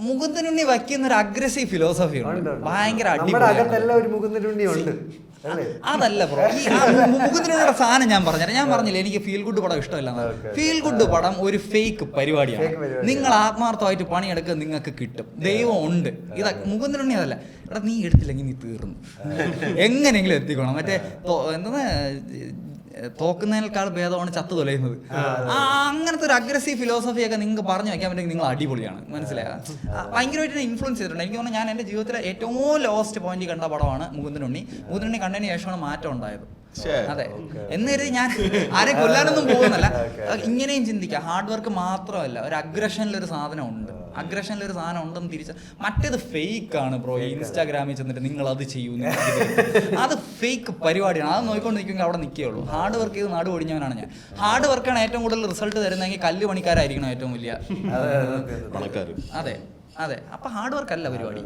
മുകുന്ദനുണ്ണി വയ്ക്കുന്ന ഒരു aggressive philosophy ഉണ്ട്. ഭയങ്കര അടിപൊളിയാണ് അതല്ല ബ്രോ ഈ മുകുന്ദനുണ്ണിയുടെ സാധനം ഞാൻ പറഞ്ഞുതരാം. ഞാൻ പറഞ്ഞില്ല എനിക്ക് ഫീൽ ഗുഡ് പടം ഇഷ്ടമല്ല ഫീൽ ഗുഡ് പടം ഒരു ഫേക്ക് പരിപാടിയാണ്. നിങ്ങൾ ആത്മാർത്ഥമായിട്ട് പണിയെടുക്കുക നിങ്ങൾക്ക് കിട്ടും. ദൈവം ഉണ്ട്. ഇതാ മുകുന്ദനുണ്ണി അതല്ല. എടാ നീ എടുത്തില്ലെങ്കിൽ നീ തീർന്നു. എങ്ങനെയെങ്കിലും എത്തിക്കണം മറ്റേ തോ- എന്താണ്? തോക്കുന്നതിനേക്കാൾ ഭേദമാണ് ചത്തു തൊലയുന്നത്. ആ അങ്ങനത്തെ ഒരു അഗ്രസീവ് ഫിലോസഫി ഒക്കെ നിങ്ങൾക്ക് പറഞ്ഞു വയ്ക്കാൻ പറ്റുമെങ്കിൽ നിങ്ങൾ അടിപൊളിയാണ്. മനസ്സിലായ? ഭയങ്കരമായിട്ട് ഇൻഫ്ലുവൻസ് ചെയ്തിട്ടുണ്ട്. എനിക്ക് തോന്നുന്നു ഞാൻ എന്റെ ജീവിതത്തിലെ ഏറ്റവും ലോസ്റ്റ് പോയിന്റ് കണ്ട പടമാണ് മുകുന്ദനുണ്ണി. മുകുന്ദനുണ്ണി കണ്ടതിന് ശേഷമാണ് മാറ്റം ഉണ്ടായത്. അതെ. എന്നിട്ട് ഞാൻ ആരെ കൊല്ലാനൊന്നും പോകുന്നല്ല ഇങ്ങനെയും ചിന്തിക്കാം. ഹാർഡ് വർക്ക് മാത്രമല്ല ഒരു അഗ്രഷനിലൊരു സാധനം ഉണ്ട് അഗ്രഷനിലൊരു സാധനം ഉണ്ടെന്ന് തിരിച്ച മറ്റേത് ഫേക്ക് ആണ് ബ്രോ ഇൻസ്റ്റാഗ്രാമിൽ ചെന്നിട്ട് നിങ്ങൾ അത് ചെയ്യൂ. അത് ഫേക്ക് പരിപാടിയാണ്. അത് നോക്കിക്കൊണ്ട് നിൽക്കുമെങ്കിൽ അവിടെ നിൽക്കുകയുള്ളൂ ഹാർഡ് വർക്ക് ചെയ്ത് നാട് ഒടിഞ്ഞവനാണ് ഞാൻ. ഹാർഡ് വർക്കാണ് ഏറ്റവും കൂടുതൽ റിസൾട്ട് തരുന്നതെങ്കിൽ കല്ല് പണിക്കാരായിരിക്കണം ഏറ്റവും വലിയ അതെ, അതെ, അപ്പൊ ഹാർഡ് വർക്ക് അല്ല പരിപാടി.